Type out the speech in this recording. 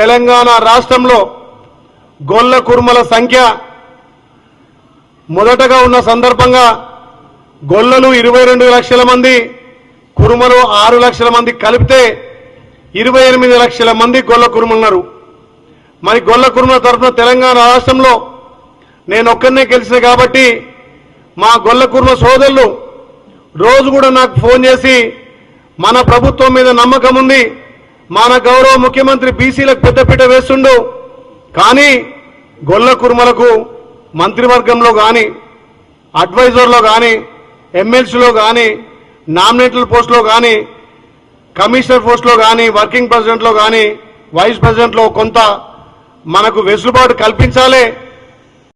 తెలంగాణ రాష్ట్రంలో గొల్ల కుర్మల సంఖ్య మొదటగా ఉన్న సందర్భంగా గొల్లలు ఇరవై రెండు లక్షల మంది కురుమలు ఆరు లక్షల మంది కలిపితే ఇరవై ఎనిమిది లక్షల మంది గొల్ల కురుమలున్నారు. మరి గొల్ల కురుమల తరఫున తెలంగాణ రాష్ట్రంలో నేను ఒక్కరినే గెలిచిన కాబట్టి మా గొల్ల కుర్మ సోదరులు రోజు కూడా నాకు ఫోన్ చేసి మన ప్రభుత్వం మీద నమ్మకం ఉంది మన గౌరవ ముఖ్యమంత్రి బీసీలకు పెద్దపీట వేస్తుండు. కానీ గొల్ల కుర్మలకు మంత్రివర్గంలో కానీ అడ్వైజర్లో కానీ ఎమ్మెల్సీలో కానీ నామినేటెడ్ పోస్టులో కానీ కమిషనర్ పోస్టులో కానీ వర్కింగ్ ప్రెసిడెంట్లో కానీ వైస్ ప్రెసిడెంట్లో కొంత మనకు వెసులుబాటు కల్పించాలి.